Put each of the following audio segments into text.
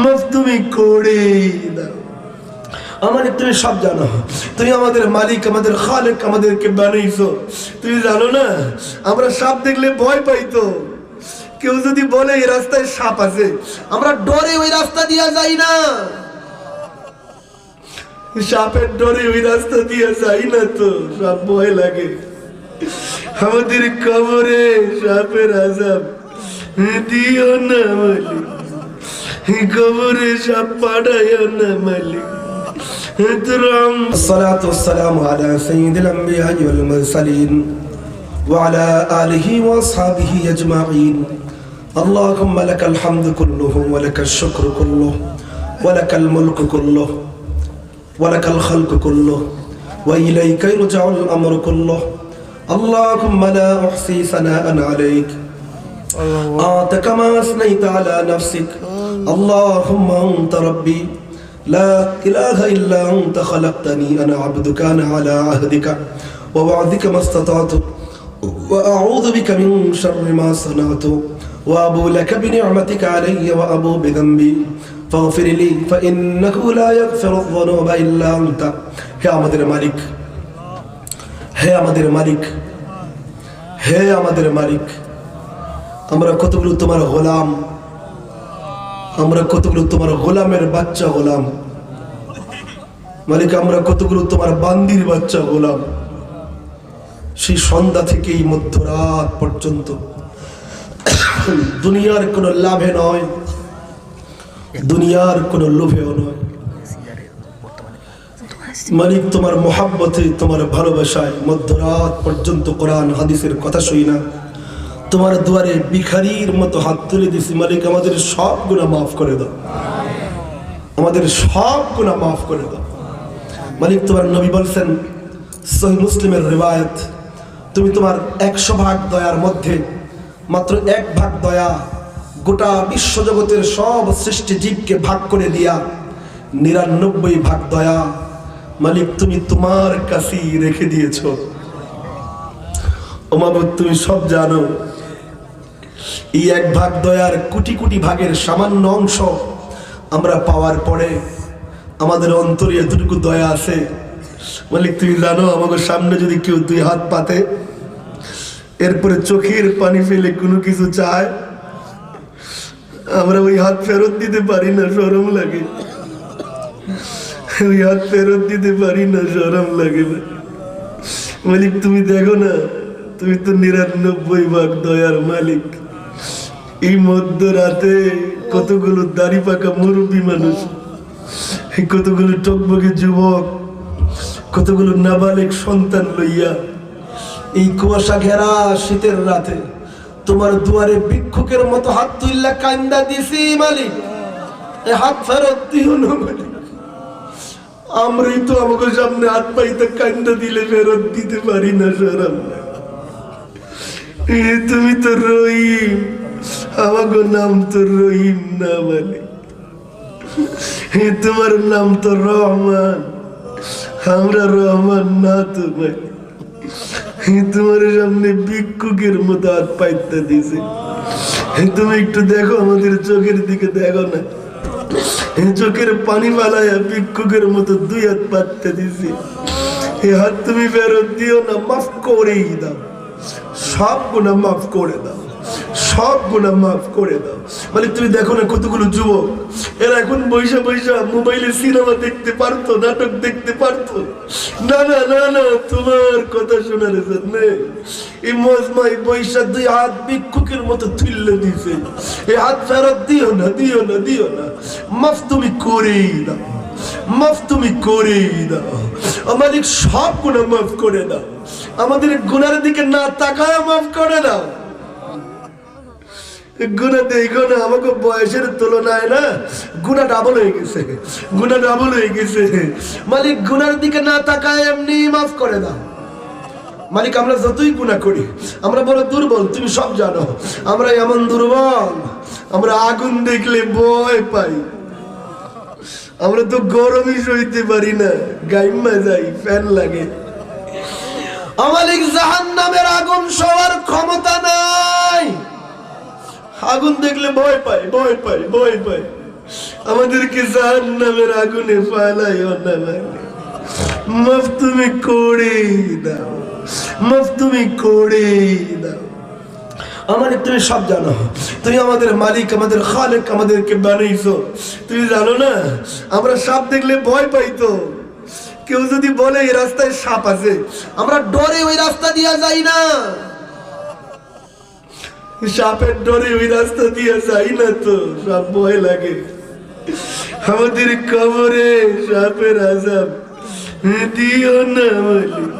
মাফ তুমি করে দাও। আমার তুমি সব জানো। তুমি আমাদের মালিক, আমাদের খালেক, আমাদেরকে বানাইছো। তুমি জানো না, আমরা সাপ দেখলে ভয় পাইতো। কেউ যদি বলে, এই রাস্তায় সাপ আছে, আমরা ডরে ওই রাস্তা দিয়া যাই না। সাপের ডরে ওই রাস্তা দিয়ে যাই না তো, সাপ ভয় লাগে। আমাদের কবরে সাপের আজাব দিও না মালিক কবরে সাপ পাঠাইও না মালিক الصلاة والسلام على سيد الأنبياء والمرسلين وعلى آله وأصحابه أجمعين اللهم لك الحمد كله ولك الشكر كله ولك الملك كله ولك الخلق كله وإليك يرجع الأمر كله اللهم لا أحصي ثناء عليك أنت كما أثنيت على نفسك اللهم أنت ربي لا إله إلا أنت خلقتني أنا عبدك أنا على عهدك ووعدك ما استطعت وأعوذ بك من شر ما صنعت وأبو لك بنعمتك علي وأبو بذنبي فاغفر لي فإنه لا يغفر الذنوب إلا أنت হে আমাদের মালিক হে আমাদের মালিক হে আমাদের মালিক আমরা কতগুলো তোমার গোলাম? আমরা কতগুলো তোমার গোলামের বাচ্চা গোলাম? মালিক, আমরা কতগুলো তোমার বান্দির বাচ্চা গোলাম? সেই সন্ধ্যা থেকে এই মধ্যরাত পর্যন্ত দুনিয়ার কোনো লাভে নয়, দুনিয়ার কোনো লোভেও নয়। মালিক, তোমার মোহাব্বতে, তোমার ভালোবাসায় মধ্যরাত পর্যন্ত কোরআন, হাদিসের কথা শুই না। তোমার দুয়ারে ভিখারির মতো হাত তুলে দিছি। মালিক, আমাদের সব গুণা মাফ করে দাও। আমাদের সব গুণা মাফ করে দাও। মালিক, তোমার নবী বলছেন, সহি মুসলিমের রেবায়ত তুমি তোমার একশো ভাগ দয়ার মধ্যে মাত্র এক ভাগ দয়া গোটা বিশ্বজগতের সব সৃষ্টি জীবকে ভাগ করে দিয়া নিরানব্বই ভাগ দয়া মালিক, তুমি তোমার কাছেই রেখে দিয়েছ। ওমাবুদ তুমি সব জানো এই এক ভাগ দয়ার কোটি কোটি ভাগের সামান্য অংশ আমরা পাওয়ার পরে আমাদের অন্তরে এতটুকু দয়া আছে। মালিক, তুমি জানো আমাদের সামনে যদি কেউ দুই হাত পাতে, এরপরে চোখের পানি ফেলে কোনো কিছু চায়, আমরা ওই হাত ফেরত দিতে পারি না সরম লাগে। ওই হাত ফেরত দিতে পারি না সরম লাগে মালিক, তুমি দেখো না, তুমি তো নিরানব্বই ভাগ দয়ার মালিক। এই মধ্যরাতে কতগুলো দাড়ি পাকা মুরব্বী মানুষ কতগুলো টকবকে যুবক, কতগুলো নাবালিক সন্তান লইয়া এই কুয়াশা ঘেরা শীতের রাতে তোমার দুয়ারে ভিক্ষুকের মতো হাত তুললা কান্দা দিছি মালিক। এই হাত ফেরত দিও না মালিক। আমরাই তো আমাকে সামনে হাত পাইতে কান্দা দিলে ফেরত দিতে পারি না সরাম তুমি তো রহিম। আমাকে নাম তো রহিম না এ তোমার নাম তো রহমান। আমরা রহমান না তো ভাই তোমার সামনে ভিক্ষুকের মতো হাত পাইতে দিছে। তুমি একটু দেখো, আমাদের চোখের দিকে দেখো না। চোখের পানি বালায়া ভিক্ষুকের মতো দুই হাত পাততে দিছি। এ হাত তুমি ফেরত দিও না, মাফ করেই দাও। সব গুণা মাফ করে দাও। সব গুণা মাফ করে দাও। মানে তুমি দেখো না কতগুলো যুবক? এরা এখন বৈশা বৈশা মোবাইলে সিনেমা দেখতে পারতো, নাটক দেখতে পারতো। না না না না, তোমার কথা শোনার জন্য এই মজমাই বৈশা দুই হাত ভিক্ষুকের মতো তুললে দিছে এই হাত দিও না দিও না দিও না। মাফ তুমি করেই দাও, মাফ তুমি দাও। আমাদের সব গুণা মাফ করে দাও। আমাদের গুনার দিকে না তাকায় মাফ করে দাও। গুণা দেখো না আমাকে বয়সের তুলনায় না, গুণা ডাবল হয়ে গেছে। গুণা ডাবল হয়ে গেছে। মালিক গুনার দিকে না তাকায় এমনি মাফ করে দাও। মালিক, আমরা যতই গুণা করি, আমরা বড় দুর্বল, তুমি সব জানো। আমরা এমন দুর্বল, আমরা আগুন দেখলে ভয় পাই। আমরা তো গরমই সইতে পারি না গাইমা যাই, ফ্যান লাগে। আমালিক জাহান নামের আগুন সবার ক্ষমতা নাই। আগুন দেখলে ভয় পায় ভয় পায় ভয় পায়। আমাদেরকে জাহান্নামের আগুনে ফালাইও না মালিক মাফ তুমি করে দাও, মাফ তুমি করে দাও। আমার তুমি সব জানো, তুমি আমাদের মালিক, আমাদের খালেক, আমাদেরকে বানাইছো। তুমি জানো না, আমরা সাপ দেখলে ভয় পাইতো কেউ যদি বলে এই রাস্তায় সাপ আছে, আমরা ডরে ওই রাস্তা দিয়া যাই না। সাপের ডরে ওই রাস্তা দিয়ে যাই না তো, সব ভয় লাগে। আমাদের কবরে সাপের আজাব দিও না মালিক।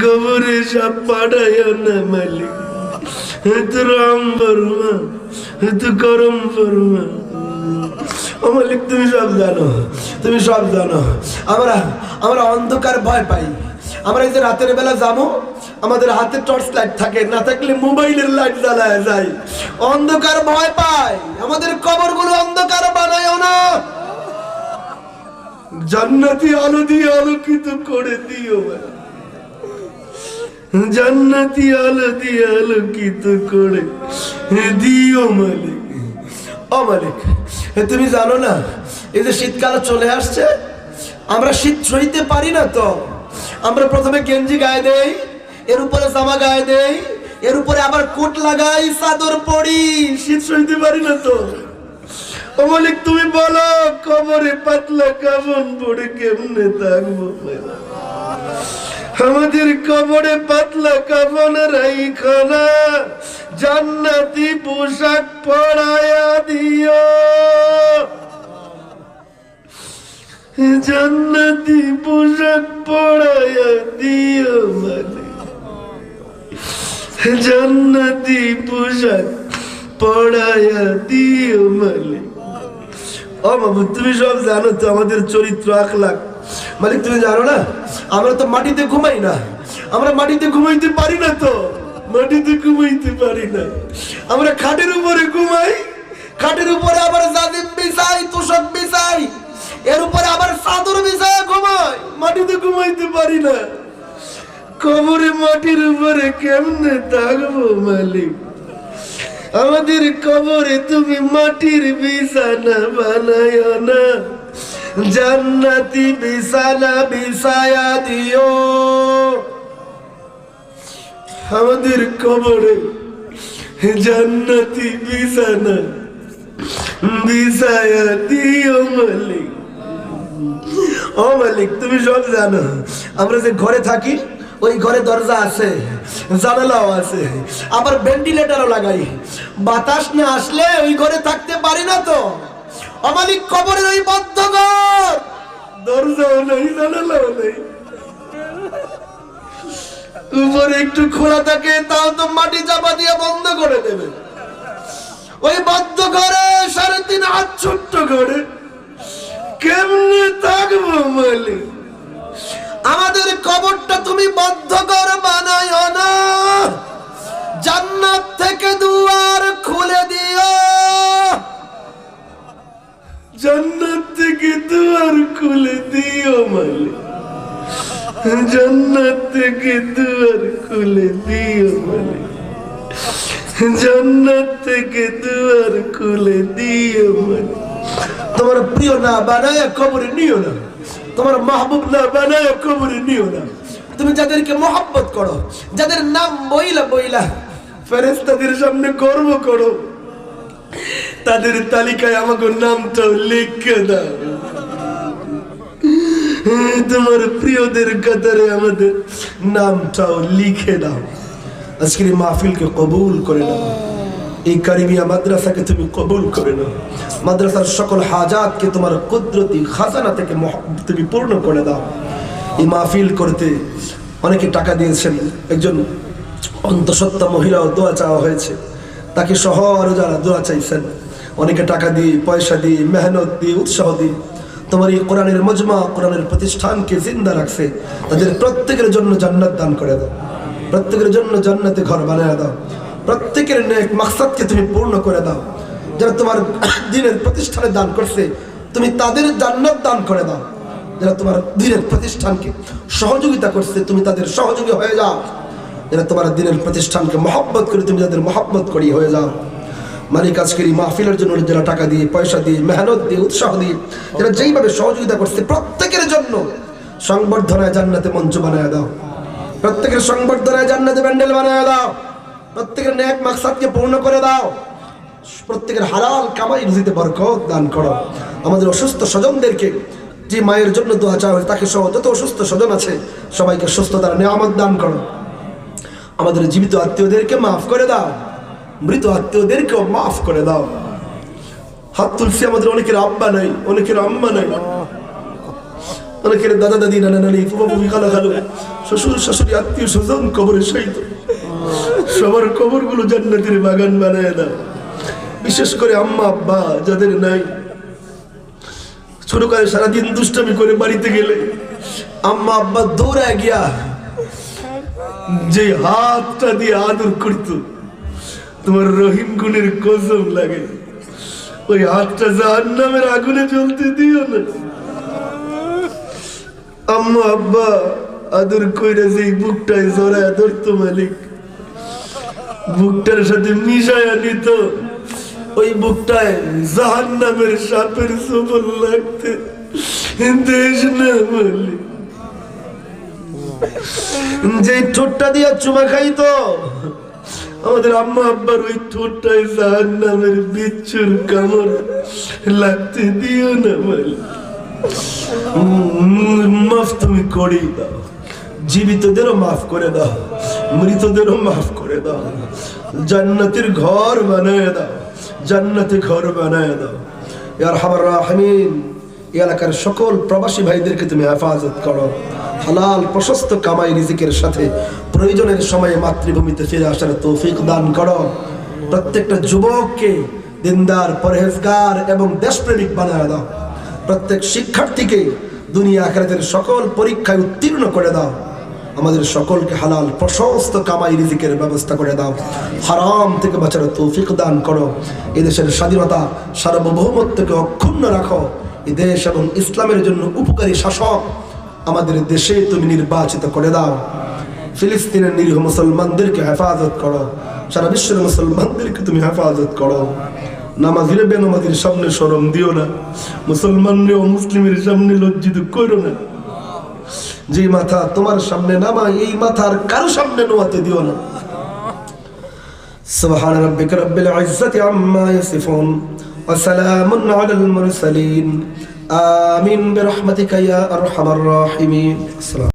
কবরে সাপ পাঠাইও না মালিক। তো রাম বর্মা তু গরম বর্মা। ও মালিক, তুমি সব জানো, তুমি সব জানো। আমরা আমরা অন্ধকার ভয় পাই। আমরা এই যে রাতের বেলা যাব আমাদের হাতে টর্চ লাইট থাকে, না থাকলে মোবাইলের লাইট জ্বালায় যায়। অন্ধকার ভয় পাই আমাদের কবরগুলো অন্ধকার বানায়ও না। জান্নাতি আলো দিয়ে আলোকিত করে দিও জান্নাতি আলো দিয়ে আলোকিত করে দিও মালিক। ও মালিক তুমি জানো না, এই যে শীতকাল চলে আসছে, আমরা শীত সইতে পারি না তো। আমরা প্রথমে গেঞ্জি গায়ে দেই এর উপরে জামা গায়ে দেই, এর উপরে আবার কোট লাগাই, চাদর পরি, শীত সইতে পারি না তো। ও মালিক, তুমি বলো, কবরে পাতলা কামন পড়ে কেমনে থাকব? আমাদের কবরে পাতলা কাফন রাইখানা, জান্নাতি পোশাক পরায়া দিও। জান্নাতি জান্নাতি পোশাক পরায়া দিও মালিক। ও বাবু তুমি সব জানো তো আমাদের চরিত্র আখলাখ। মালিক, তুমি জানো না? আমরা তো মাটিতে ঘুমাই না। আমরা মাটিতে ঘুমাইতে পারি না তো। মাটিতে ঘুমাইতে পারি না। আমরা খাটের উপরে ঘুমাই। খাটের উপরে আবার জাদিম বিছাই, তোষক বিছাই। এর উপরে আবার চাদর বিছাই ঘুমাই। মাটিতে ঘুমাইতে পারি না। কবরে মাটির উপরে কেমনে থাকব, মালিক? আমাদের কবরে তুমি মাটির বিছানা বানায় না। জান্নাতি বিছানা বিছায়া দিও। আমাদের কবরে জান্নাতি বিছানা বিছায়া দিও, মালিক। ও মালিক, তুমি সব জানো। আমরা যে ঘরে থাকি ওই ঘরে দরজা আছে, জানালাও আছে, আবার ভেন্টিলেটরও লাগাই। বাতাস না আসলে ওই ঘরে থাকতে পারি না তো। আমালিক কবরের ওই বদ্ধ ঘর। দরজাও নেই, জানালাও নেই। উপরে একটু খোলা থাকে, তাও তো মাটি চাপা দিয়ে বন্ধ করে দেবে। ওই বদ্ধ ঘরে সাড়ে তিন হাত ছোট্ট ঘরে কেমনে থাকব মালিক? আমাদের কবরটা তুমি বদ্ধ কর বানায় না। জান্নাত থেকে দুয়ার খুলে দিও। জান্নাত থেকে দুয়ার খুলে দিও মালিক। জান্নাত থেকে দুয়ার খুলে দিও মালিক। জান্নাত থেকে দুয়ার খুলে দিও মালিক। তোমার প্রিয় না বানায় কবরে নিও না। তোমার মাহবুব না বানায় কবরে নিও না। তুমি যাদেরকে মোহাব্বত করো, যাদের নাম বইলা বইলা ফেরেস্তাদের সামনে গর্ব করো। তাদের তালিকায় আমাকে নামটাও লিখে দাও। তোমার প্রিয়দের কাতারে আমাদের নামটাও লিখে দাও। আজকের মাহফিলকে কবুল করে নাও। এই কারিমিয়া মাদ্রাসাকে তুমি কবুল করে নাও মাদ্রাসার সকল হাজাতকে তোমার কুদরতি খাজানা থেকে তুমি পূর্ণ করে দাও। এই মাহফিল করতে অনেকে টাকা দিয়েছেন। একজন অন্তঃসত্ত্বা মহিলাও দোয়া চাওয়া হয়েছে। তাকে সহ যারা দোয়া চাইছেন, অনেকে টাকা দিয়ে, পয়সা দিয়ে, মেহনত দিয়ে, উৎসাহ দিয়ে তোমার এই কোরআনের মজমা, কোরআনের প্রতিষ্ঠানকে জিন্দা রাখছে। তাদের প্রত্যেকের জন্য জান্নাত দান করে দাও। প্রত্যেকের জন্য জান্নাতে ঘর বানিয়ে দাও। প্রত্যেকের মাকসাদকে তুমি পূর্ণ করে দাও। যারা তোমার দিনের প্রতিষ্ঠানে দান করছে, তুমি তাদের জান্নাত দান করে দাও। যারা তোমার দিনের প্রতিষ্ঠানকে সহযোগিতা করছে, তুমি তাদের সহযোগী হয়ে যাও। যারা তোমার দিনের প্রতিষ্ঠানকে মহব্বত করে, তুমি তাদের মহব্বত করি হয়ে যাও। মালিক আজকের এই মাহফিলের জন্য যারা টাকা দিয়ে, পয়সা দিয়ে, মেহনত দিয়ে, উৎসাহ দিয়ে, যারা যেইভাবে সহযোগিতা করছে, প্রত্যেকের জন্য সংবর্ধনায় জান্নাতে মঞ্চ বানায় দাও। প্রত্যেকের সংবর্ধনায় জান্নাতে ব্যান্ডেল বানায় দাও। প্রত্যেকের ন্যাক মাকসাদকে পূর্ণ করে দাও। প্রত্যেকের হালাল কামাই রুজিতে বরকত দান করো। আমাদের অসুস্থ স্বজনদেরকে যে মায়ের জন্য দোয়া চাওয়া হয় তাকে সহ যত অসুস্থ স্বজন আছে, সবাইকে সুস্থতার নিয়ামত দান করো। আমাদের জীবিত আত্মীয়দেরকে মাফ করে দাও। মৃত আত্মীয়দেরকেও মাফ করে দাও। হাত তুলসি আমাদের অনেকের আব্বা নাই, অনেকের আম্মা নাই। অনেকের দাদা দাদি নানা নানি শ্বশুর শাশুড়ি আত্মীয় স্বজন কবরে সহিত সবার কবরগুলো জান্নাতের বাগান বানায় দাও। বিশেষ করে আম্মা, আব্বা যাদের নাই। ছোট কালে সারাদিন দুষ্টামি করে বাড়িতে গেলে আম্মা, আব্বা দৌড়ায় গিয়া যে হাতটা দিয়ে আদর করত, তোমার রহিম গুণের কসম লাগে। ওই হাতটা জাহান নামের আগুনে জ্বলতে দিও না। আম্মা, আব্বা আদর কইরা যে বুকটায় জড়ায় ধরতো মালিক বুকটার সাথে মিশায়া নিত ওই বুকটায় জাহান নামের সাপের সবল লাগতে। দেশ না মালিক যে ঠোঁটটা দিয়ে চুমা খাইতো আমাদের আম্মা আব্বার ওই ঠোঁটটায় জাহান নামের বিচ্ছুর কামড় লাগতে দিও না উম, মাফ তুমি করেই দাও। জীবিতদেরও মাফ করে দাও। মৃতদেরও মাফ করে দাও। জান্নাতের ঘর বানায় দাও। জান্নাতে ঘর বানায় দাও। ইয়ার হামার রাহমিন এলাকার সকল প্রবাসী ভাইদেরকে তুমি হেফাজত করো। হালাল, প্রশস্ত কামাই রিজিকের সাথে প্রয়োজনের সময়ে মাতৃভূমিতে ফিরে আসার তৌফিক দান করো। প্রত্যেকটা যুবককে দিনদার, পরহেজগার এবং দেশপ্রেমিক বানায় দাও। প্রত্যেক শিক্ষার্থীকে দুনিয়া আখেরাতের সকল পরীক্ষায় উত্তীর্ণ করে দাও। আমাদের সকলকে হালাল, প্রশস্ত কামাই রিজিকের ব্যবস্থা করে দাও। হারাম থেকে বাঁচার তৌফিক দান করো। এদেশের স্বাধীনতা সার্বভৌমত্বকে অক্ষুণ্ণ রাখো। এ দেশ এবং ইসলামের জন্য উপকারী শাসক আমাদের দেশে তুমি নির্বাচিত করে দাও। ফিলিস্তিনের নিরীহ মুসলমানদেরকে হেফাজত করো। সারা বিশ্বের মুসলমানদেরকে তুমি হেফাজত করো। নামাজিরে বেনামাজির সামনে সরম দিও না। মুসলমানরে ও মুসলিমের সামনে লজ্জিত করো না। যে মাথা তোমার সামনে নামা এই মাথার কারো সামনে নোয়াতে দিও না سبحان ربك رب العزة عما يصفون وسلام على المرسلين آمين برحمتك يا أرحم الراحمين السلام